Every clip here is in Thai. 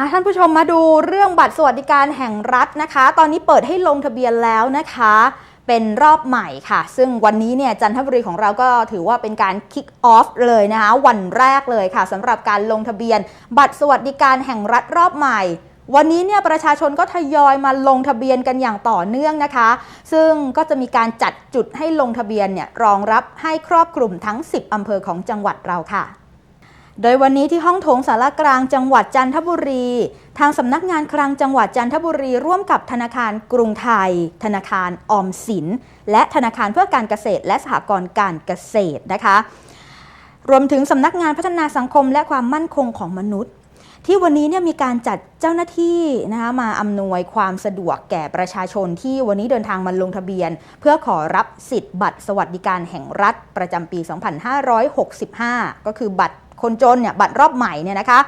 อะท่านผู้ชมมาดูเรื่องบัตรสวัสดิการแห่งรัฐนะคะ ตอนนี้เปิดให้ลงทะเบียนแล้วนะคะ เป็นรอบใหม่ค่ะ ซึ่งวันนี้เนี่ยจันทบุรีของเราก็ถือว่าเป็นการคิกออฟเลยนะคะ วันแรกเลยค่ะสำหรับการลงทะเบียน บัตรสวัสดิการแห่งรัฐรอบใหม่วันนี้เนี่ยประชาชนก็ทยอยมาลงทะเบียนกันอย่างต่อเนื่องนะคะ ซึ่งก็จะมีการจัดจุดให้ลงทะเบียนเนี่ยรองรับให้ครอบคลุมทั้ง 10 อำเภอของจังหวัดเราค่ะ โดยวันนี้ที่ห้องโถงสารกลางจังหวัดจันทบุรี ทางสำนักงานคลังจังหวัดจันทบุรีร่วมกับธนาคารกรุงไทย ธนาคารออมสิน และธนาคารเพื่อการเกษตร และสหกรณ์การเกษตรนะคะ รวมถึงสำนักงานพัฒนาสังคมและความมั่นคงของมนุษย์ ที่วันนี้เนี่ยมีการจัดเจ้าหน้าที่นะคะมาอำนวยความสะดวกแก่ประชาชนที่วันนี้เดินทางมาลงทะเบียน เพื่อขอรับสิทธิ์บัตรสวัสดิการแห่งรัฐประจำปี 2565 ก็คือบัตร คนจนเนี่ยบัตรรอบใหม่เนี่ยนะคะ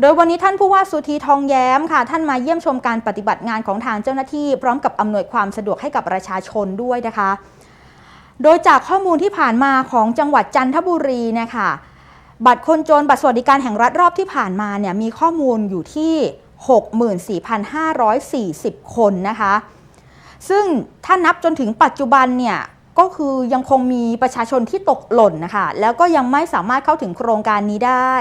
โดยวันนี้ท่านผู้ว่าสุธีทองแย้มค่ะ ท่านมาเยี่ยมชมการปฏิบัติงานของทางเจ้าหน้าที่ พร้อมกับอำนวยความสะดวกให้กับประชาชนด้วยนะคะ โดยจากข้อมูลที่ผ่านมาของจังหวัดจันทบุรีเนะคะบัตรคนจนบัตรสวัสดิการแห่งรัฐรอบที่ผ่านมาเนี่ยมีข้อมูลอยู่ที่ 64,540 คนนะคะ ซึ่งถ้านับจนถึงปัจจุบันเนี่ย ก็คือยังคงมีประชาชนที่ตกหล่นนะคะ แล้วก็ยังไม่สามารถเข้าถึงโครงการนี้ได้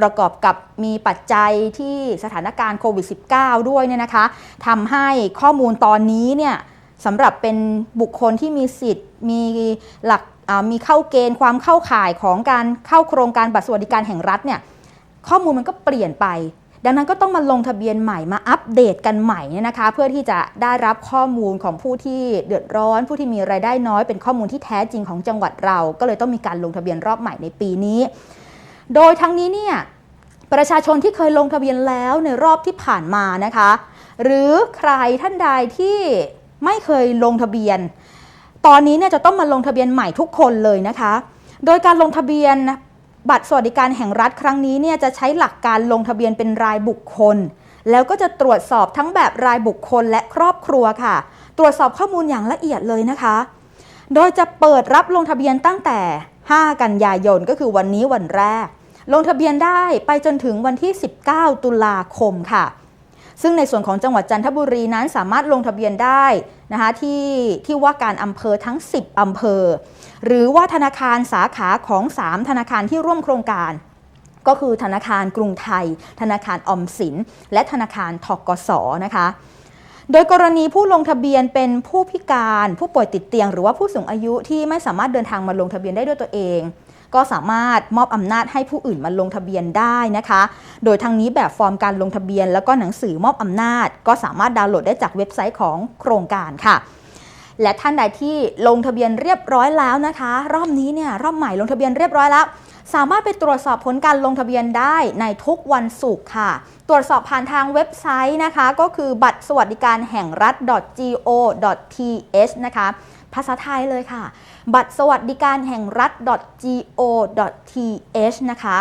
ประกอบกับมีปัจจัยที่สถานการณ์โควิด -19 ด้วยเนี่ยนะคะทำให้ข้อมูลตอนนี้เนี่ยสำหรับเป็นบุคคลที่มีสิทธิ์ มีหลักมีเข้าเกณฑ์ความเข้าข่ายของการเข้าโครงการบัตรสวัสดิการแห่งรัฐเนี่ยข้อมูลมันก็เปลี่ยนไป ดังนั้นก็ต้องมาลงทะเบียนใหม่มาอัปเดตกันใหม่เนี่ยนะคะ เพื่อที่จะได้รับข้อมูลของผู้ที่เดือดร้อน ผู้ที่มีรายได้น้อยเป็นข้อมูลที่แท้จริงของจังหวัดเรา ก็เลยต้องมีการลงทะเบียนรอบใหม่ในปีนี้ โดยทั้งนี้เนี่ยประชาชนที่เคยลงทะเบียนแล้วในรอบที่ผ่านมานะคะ หรือใครท่านใดที่ไม่เคยลงทะเบียน ตอนนี้เนี่ยจะต้องมาลงทะเบียนใหม่ทุกคนเลยนะคะ โดยการลงทะเบียน บัตรสวัสดิการแห่งรัฐครั้งนี้เนี่ยจะใช้หลักการลงทะเบียนเป็นรายบุคคล แล้วก็จะตรวจสอบทั้งแบบรายบุคคลและครอบครัวค่ะ ตรวจสอบข้อมูลอย่างละเอียดเลยนะคะ โดยจะเปิดรับลงทะเบียนตั้งแต่ 5 กันยายนก็คือวันนี้วันแรก ลงทะเบียนได้ไปจนถึงวันที่ 19 ตุลาคมค่ะ ซึ่งในส่วนของจังหวัดจันทบุรีนั้นสามารถลงทะเบียนได้นะคะที่ที่ว่าการอำเภอทั้ง 10อำเภอ หรือว่าธนาคารสาขาของ 3 ธนาคารที่ร่วมโครงการ ก็คือธนาคารกรุงไทย ธนาคารอมสิน และธนาคารทกสนะคะโดยกรณีผู้ลงทะเบียนเป็นผู้พิการ ผู้ป่วยติดเตียง หรือว่าผู้สูงอายุที่ไม่สามารถเดินทางมาลงทะเบียนได้ด้วยตัวเอง ก็สามารถมอบอำนาจให้ผู้อื่นมาลงทะเบียนได้นะคะ โดยทางนี้แบบฟอร์มการลงทะเบียน แล้วก็หนังสือมอบอำนาจ ก็สามารถดาวน์โหลดได้จากเว็บไซต์ของโครงการค่ะ และท่านใดที่ลงทะเบียนเรียบร้อยแล้วนะคะ รอบนี้เนี่ยรอบใหม่ลงทะเบียนเรียบร้อยแล้ว สามารถไปตรวจสอบผลการลงทะเบียนได้ในทุกวันศุกร์ค่ะ ตรวจสอบผ่านทางเว็บไซต์นะคะ ก็คือบัตรสวัสดิการแห่งรัฐ .go.th นะคะภาษาไทยเลยค่ะ บัตรสวัสดิการแห่งรัฐ .go.th นะคะ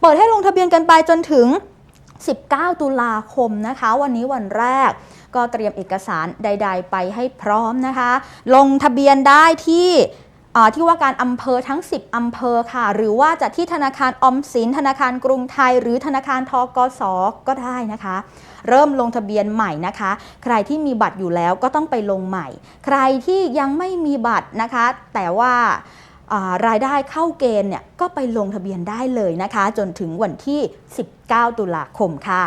เปิดให้ลงทะเบียนกันไปจนถึง19 ตุลาคมนะคะ วันนี้วันแรก ก็เตรียมเอกสารใด ๆ ไปให้พร้อมนะคะ ลงทะเบียนได้ที่ที่ว่าการอำเภอทั้ง 10 อำเภอค่ะ หรือว่าจะที่ธนาคารอมสิน ธนาคารกรุงไทย หรือธนาคารทกสก็ได้นะคะ เริ่มลงทะเบียนใหม่นะคะ ใครที่มีบัตรอยู่แล้วก็ต้องไปลงใหม่ ใครที่ยังไม่มีบัตรนะคะ แต่ว่าอ่ารายได้เข้าเกณฑ์เนี่ยก็ไปลงทะเบียนได้เลยนะคะ จนถึงวันที่ 19 ตุลาคมค่ะ